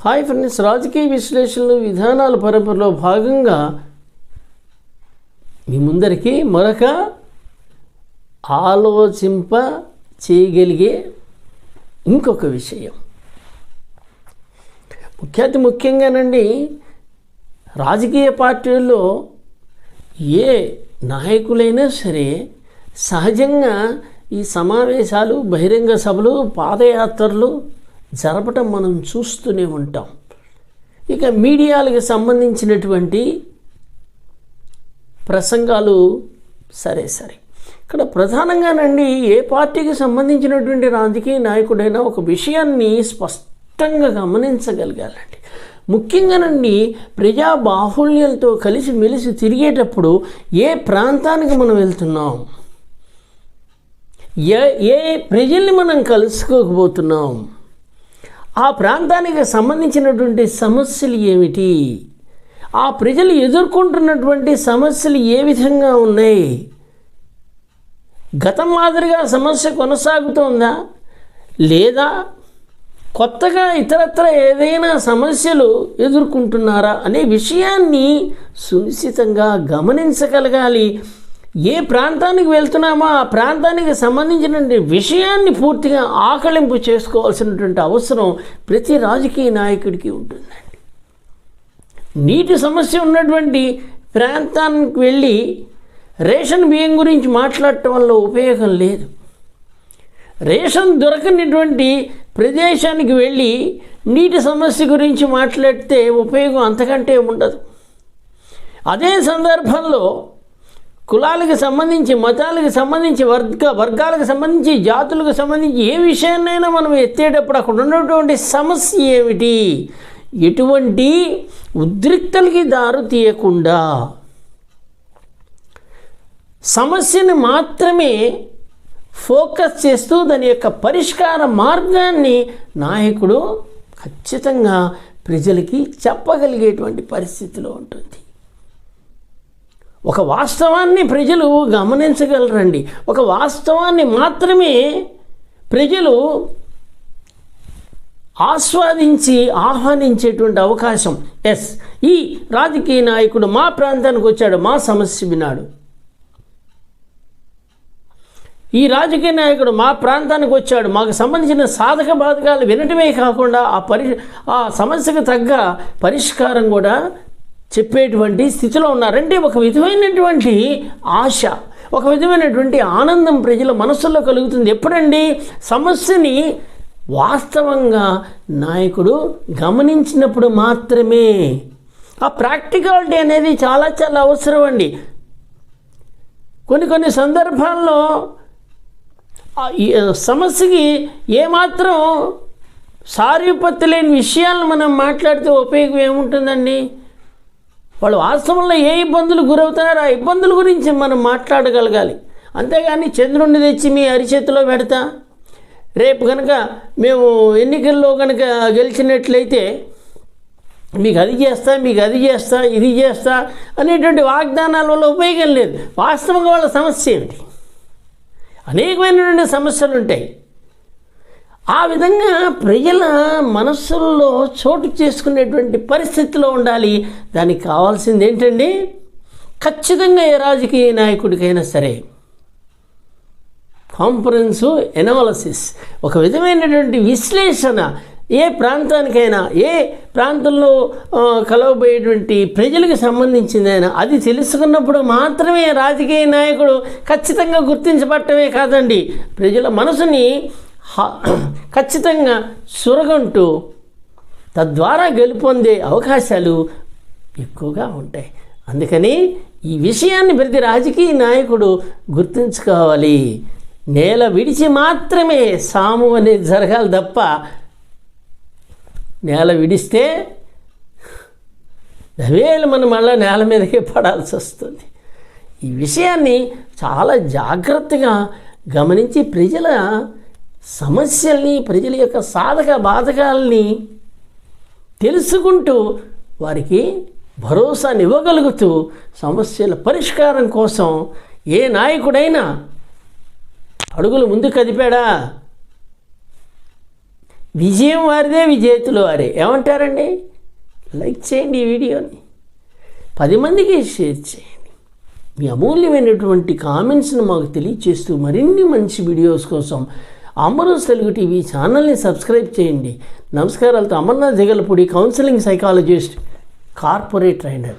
Hi friends రాజకీయ విశ్లేషణలు విధానాల పరంపరలో భాగంగా మీ ముందరికి మరొక ఆలోచింప చేయగలిగే ఇంకొక విషయం. ముఖ్యాతి ముఖ్యంగానండి రాజకీయ పార్టీల్లో ఏ నాయకులైనా సరే సహజంగా ఈ సమావేశాలు బహిరంగ సభలు పాదయాత్రలు జరపటం మనం చూస్తూనే ఉంటాం. ఇక మీడియాలకు సంబంధించినటువంటి ప్రసంగాలు సరే సరే. ఇక్కడ ప్రధానంగానండి ఏ పార్టీకి సంబంధించినటువంటి రాజకీయ నాయకుడైనా ఒక విషయాన్ని స్పష్టంగా గమనించగలగాలండి. ముఖ్యంగానండి ప్రజా బాహుళ్యంతో కలిసి మెలిసి తిరిగేటప్పుడు ఏ ప్రాంతానికి మనం వెళ్తున్నాం? ఏ ఏ ప్రజల్ని మనం కలుసుకోకపోతున్నాం? ఆ ప్రాంతానికి సంబంధించినటువంటి సమస్యలు ఏమిటి? ఆ ప్రజలు ఎదుర్కొంటున్నటువంటి సమస్యలు ఏ విధంగా ఉన్నాయి? గతం మాదిరిగా సమస్య కొనసాగుతోందా? లేదా కొత్తగా ఇతరత్ర ఏదైనా సమస్యలు ఎదుర్కొంటున్నారా? అనే విషయాన్ని సునిశ్చితంగా గమనించగలగాలి. ఏ ప్రాంతానికి వెళ్తున్నామో ఆ ప్రాంతానికి సంబంధించినటువంటి విషయాన్ని పూర్తిగా ఆకలింపు చేసుకోవాల్సినటువంటి అవసరం ప్రతి రాజకీయ నాయకుడికి ఉంటుందండి. నీటి సమస్య ఉన్నటువంటి ప్రాంతానికి వెళ్ళి రేషన్ బియ్యం గురించి మాట్లాడటం వల్ల ఉపయోగం లేదు. రేషన్ దొరకనిటువంటి ప్రదేశానికి వెళ్ళి నీటి సమస్య గురించి మాట్లాడితే ఉపయోగం అంతకంటే ఉండదు. అదే సందర్భంలో కులాలకు సంబంధించి మతాలకు సంబంధించి వర్గ వర్గాలకు సంబంధించి జాతులకు సంబంధించి ఏ విషయాన్నైనా మనం ఎత్తేటప్పుడు అక్కడ ఉన్నటువంటి సమస్య ఏమిటి? ఎటువంటి ఉద్రిక్తలకి దారు తీయకుండా సమస్యను మాత్రమే ఫోకస్ చేస్తూ దాని యొక్క పరిష్కార మార్గాన్ని నాయకుడు ఖచ్చితంగా ప్రజలకి చెప్పగలిగేటువంటి పరిస్థితిలో ఉంటుంది. ఒక వాస్తవాన్ని ప్రజలు గమనించగలరండి. ఒక వాస్తవాన్ని మాత్రమే ప్రజలు ఆస్వాదించి ఆహ్వానించేటువంటి అవకాశం. ఎస్ ఈ రాజకీయ నాయకుడు మా ప్రాంతానికి వచ్చాడు మా సమస్య విన్నాడు. ఈ రాజకీయ నాయకుడు మా ప్రాంతానికి వచ్చాడు మాకు సంబంధించిన సాధక బాధకాలు వినటమే కాకుండా ఆ పరి ఆ సమస్యకు తగ్గ పరిష్కారం కూడా చెప్పేటువంటి స్థితిలో ఉన్నారంటే ఒక విధమైనటువంటి ఆశ ఒక విధమైనటువంటి ఆనందం ప్రజల మనసులో కలుగుతుంది. ఎప్పుడండి? సమస్యని వాస్తవంగా నాయకుడు గమనించినప్పుడు మాత్రమే. ఆ ప్రాక్టికాలిటీ అనేది చాలా చాలా అవసరం అండి. కొన్ని కొన్ని సందర్భాల్లో సమస్యకి ఏమాత్రం సారూపత్తి లేని విషయాలను మనం మాట్లాడితే ఉపయోగం ఏముంటుందండి? వాళ్ళు వాస్తవంలో ఏ ఇబ్బందులు గురవుతున్నారో ఆ ఇబ్బందుల గురించి మనం మాట్లాడగలగాలి. అంతేగాని చంద్రుణ్ణి తెచ్చి మీ అరిచేతిలో పెడతా. రేపు కనుక మేము ఎన్నికల్లో కనుక గెలిచినట్లయితే మీకు అది చేస్తా మీకు అది చేస్తా ఇది చేస్తా అనేటువంటి వాగ్దానాల వల్ల ఉపయోగం లేదు. వాస్తవంగా వాళ్ళ సమస్య ఏమిటి? అనేకమైనటువంటి సమస్యలు ఉంటాయి. ఆ విధంగా ప్రజల మనస్సుల్లో చోటు చేసుకునేటువంటి పరిస్థితిలో ఉండాలి. దానికి కావాల్సింది ఏంటండి? ఖచ్చితంగా ఏ రాజకీయ నాయకుడికైనా సరే కాంఫరెన్సు ఎనాలసిస్ ఒక విధమైనటువంటి విశ్లేషణ ఏ ప్రాంతానికైనా ఏ ప్రాంతంలో కలవబోయేటువంటి ప్రజలకు సంబంధించిందైనా అది తెలుసుకున్నప్పుడు మాత్రమే రాజకీయ నాయకుడు ఖచ్చితంగా గుర్తించబట్టమే కాదండి. ప్రజల మనసుని ఖచ్చితంగా సురగంటూ తద్వారా గెలుపొందే అవకాశాలు ఎక్కువగా ఉంటాయి. అందుకని ఈ విషయాన్ని ప్రతి రాజకీయ నాయకుడు గుర్తుంచుకోవాలి. నేల విడిచి మాత్రమే సాము అనేది జరగాలి తప్ప నేల విడిస్తే నవేలు మనం మళ్ళీ నేల మీదకే పడాల్సి వస్తుంది. ఈ విషయాన్ని చాలా జాగ్రత్తగా గమనించి ప్రజల సమస్యల్ని ప్రజల యొక్క సాధక బాధకాలని తెలుసుకుంటూ వారికి భరోసాని ఇవ్వగలుగుతూ సమస్యల పరిష్కారం కోసం ఏ నాయకుడైనా అడుగులు ముందు కదిపాడా? విజయం వారిదే విజేతులు వారే. ఏమంటారండి? లైక్ చేయండి ఈ వీడియోని. పది మందికి షేర్ చేయండి. మీ అమూల్యమైనటువంటి కామెంట్స్ను మాకు తెలియచేస్తూ మరిన్ని మంచి వీడియోస్ కోసం అమరోజ్ తెలుగు టీవీ ఛానల్ని సబ్స్క్రైబ్ చేయండి. నమస్కారాలతో Amarnath Jagalapudi counselling psychologist corporate trainer